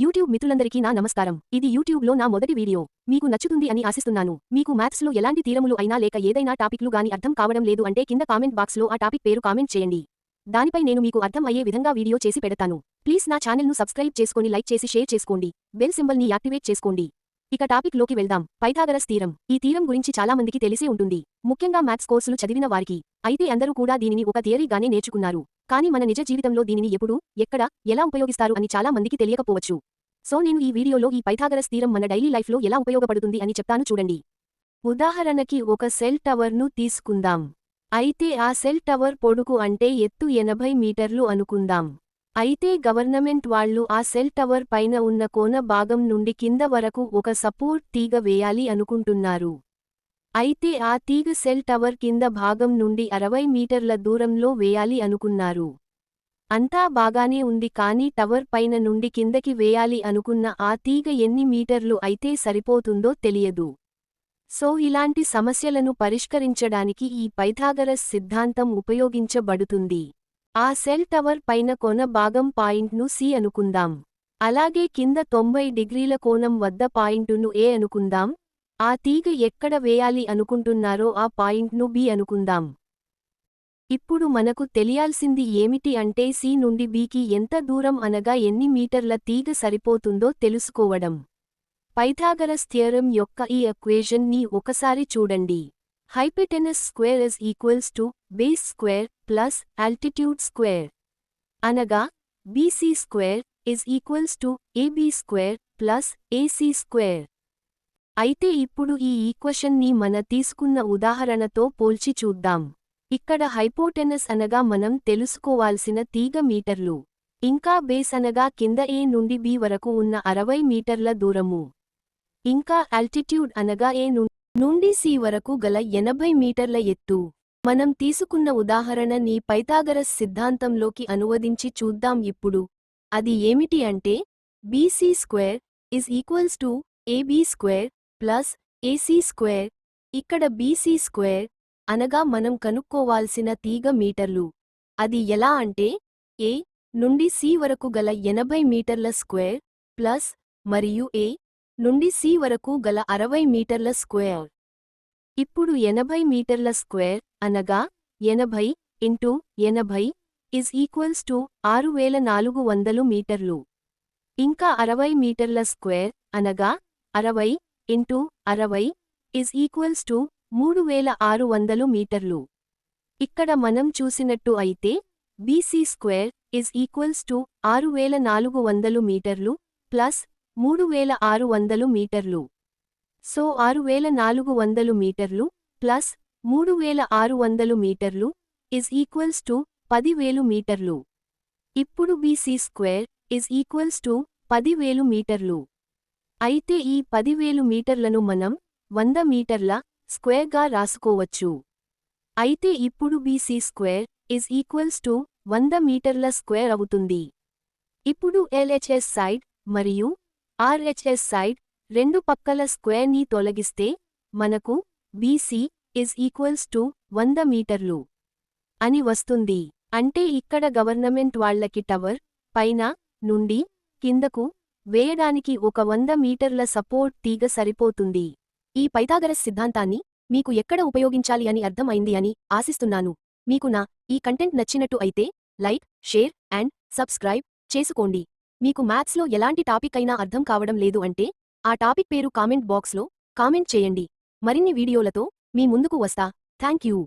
YouTube మిత్రులందరికీ నా నమస్కారం. ఇది యూట్యూబ్లో నా మొదటి వీడియో. మీకు నచ్చుతుంది అని ఆశిస్తున్నాను. మీకు మ్యాథ్స్లో ఎలాంటి తీరములు అయినా లేక ఏదైనా టాపిక్లు గాని అర్థం కావడం లేదు అంటే కింద కామెంట్ బాక్స్లో ఆ టాపిక్ పేరు కామెంట్ చేయండి. దానిపై నేను మీకు అర్థం అయ్యే విధంగా వీడియో చేసి పెడతాను. ప్లీజ్ నా ఛానల్ను సబ్స్క్రైబ్ చేసుకొని లైక్ చేసి షేర్ చేసుకోండి. బెల్ సింబల్ని యాక్టివేట్ చేసుకోండి. ఇక టాపిక్లోకి వెళ్దాం. పైథాగరస్ తీరం. ఈ తీరం గురించి చాలా మందికి తెలిసే ఉంటుంది. ముఖ్యంగా మ్యాథ్స్ కోర్సులు చదివిన వారికి. అయితే అందరూ కూడా దీనిని ఒక థియరీగానే నేర్చుకున్నారు. కానీ మన నిజ జీవితంలో దీనిని ఎప్పుడు ఎక్కడ ఎలా ఉపయోగిస్తారు అని చాలా మందికి తెలియకపోవచ్చు. సో నేను ఈ వీడియోలో ఈ పైథాగరస్ తీరం మన డైలీ లైఫ్లో ఎలా ఉపయోగపడుతుంది అని చెప్తాను చూడండి. ఉదాహరణకి ఒక సెల్ టవర్ను తీసుకుందాం. అయితే ఆ సెల్ టవర్ పొడుగు అంటే ఎత్తు ఎనభై మీటర్లు అనుకుందాం. అయితే గవర్నమెంట్ వాళ్ళు ఆ సెల్ టవర్ పైన ఉన్న కోన భాగం నుండి కింద వరకు ఒక సపోర్ట్ తీగ వేయాలి అనుకుంటున్నారు. అయితే ఆ తీగ సెల్ టవర్ కింద భాగం నుండి అరవై మీటర్ల దూరంలో వేయాలి అనుకున్నారు. అంతా బాగానే ఉంది కానీ టవర్ పైన నుండి కిందకి వేయాలి అనుకున్న ఆ తీగ ఎన్ని మీటర్లు అయితే సరిపోతుందో తెలియదు. సో ఇలాంటి సమస్యలను పరిష్కరించడానికి ఈ పైథాగరస్ సిద్ధాంతం ఉపయోగించబడుతుంది. ఆ సెల్ టవర్ పైన కొన భాగం పాయింట్ను సి అనుకుందాం. అలాగే కింద తొంభై డిగ్రీల కోణం వద్ద పాయింటును ఏ అనుకుందాం? ఆ తీగ ఎక్కడ వేయాలి అనుకుంటున్నారో ఆ పాయింట్ను బి అనుకుందాం. ఇప్పుడు మనకు తెలియాల్సింది ఏమిటి అంటే సి నుండి బికి ఎంత దూరం అనగా ఎన్ని మీటర్ల తీగ సరిపోతుందో తెలుసుకోవడం. పైథాగరస్ థియరం యొక్క ఈ ఎక్వేషన్ని ఒకసారి చూడండి. Hypotenuse square is equals to base square plus altitude square. అనగా BC square is equals to AB square plus AC square. అయితే ఇప్పుడు ఈ ఈక్వషన్ని మన తీసుకున్న ఉదాహరణతో పోల్చి చూద్దాం. ఇక్కడ హైపోటెనస్ అనగా మనం తెలుసుకోవాల్సిన తీగ మీటర్లు. ఇంకా బేస్ అనగా కింద ఏ నుండి బి వరకు ఉన్న అరవై మీటర్ల దూరము. ఇంకా ఆల్టిట్యూడ్ అనగా ఏ నుండి సి వరకు గల ఎనభై మీటర్ల ఎత్తు. మనం తీసుకున్న ఉదాహరణ నీ పైథాగరస్ సిద్ధాంతంలోకి అనువదించి చూద్దాం ఇప్పుడు. అది ఏమిటి అంటే BC square is equals to AB square plus AC square ఇక్కడ బీసీ స్క్వేర్ అనగా మనం కనుక్కోవాల్సిన తీగ మీటర్లు. అది ఎలా అంటే ఏ నుండి సి వరకు గల ఎనభై మీటర్ల స్క్వేర్ ప్లస్ మరియు ఏ నుండి సి వరకు గల అరవై మీటర్ల స్క్వేర్. ఇప్పుడు ఎనభై మీటర్ల స్క్వేర్ అనగా ఎనభై ఇంటూ ఎనభై ఇస్ ఈక్వల్స్ టు ఆరు వేల నాలుగు వందలు మీటర్లు. ఇంకా అరవై మీటర్ల స్క్వేర్ అనగా అరవై ఇంటూ అరవై ఇస్ ఈక్వల్స్ టు మూడు వేల ఆరు వందలు మీటర్లు. ఇక్కడ మనం చూసినట్టు అయితే BC square is equals to ఆరు వేల నాలుగు వందలు మీటర్లు ప్లస్ మూడు వేల ఆరు వందలు మీటర్లు. సో ఆరు వేల నాలుగు వందలు మీటర్లు ప్లస్ మూడు వేల ఆరు వందలు మీటర్లు ఇస్ ఈక్వల్స్ టు పదివేలు మీటర్లు. ఇప్పుడు BC square is equals to పదివేలు మీటర్లు. అయితే ఈ పదివేలు మీటర్లను మనం వంద మీటర్ల స్క్వేర్గా రాసుకోవచ్చు. అయితే ఇప్పుడు BC square is equals to వంద మీటర్ల స్క్వేర్ అవుతుంది. ఇప్పుడు ఎల్హెచ్ఎస్ సైడ్ మరియు ఆర్హెచ్ఎస్ సైడ్ రెండు పక్కల స్క్వేర్ని తొలగిస్తే మనకు బీసీ ఇస్ ఈక్వల్స్ టు వంద మీటర్లు అని వస్తుంది. అంటే ఇక్కడ గవర్నమెంట్ వాళ్ళకి టవర్ పైన నుండి కిందకు వేయడానికి ఒక వంద మీటర్ల సపోర్ట్ తీగ సరిపోతుంది. ఈ పైథాగరస్ సిద్ధాంతాన్ని మీకు ఎక్కడ ఉపయోగించాలి అని అర్థం అయింది అని ఆశిస్తున్నాను. మీకు నా ఈ కంటెంట్ నచ్చినట్టు అయితే లైక్ షేర్ అండ్ సబ్స్క్రైబ్ చేసుకోండి. మీకు మ్యాథ్స్లో ఎలాంటి టాపిక్ అయినా అర్థం కావడం లేదు అంటే ఆ టాపిక్ పేరు కామెంట్ బాక్స్లో కామెంట్ చేయండి. మరిన్ని వీడియోలతో మీ ముందుకు వస్తా. Thank you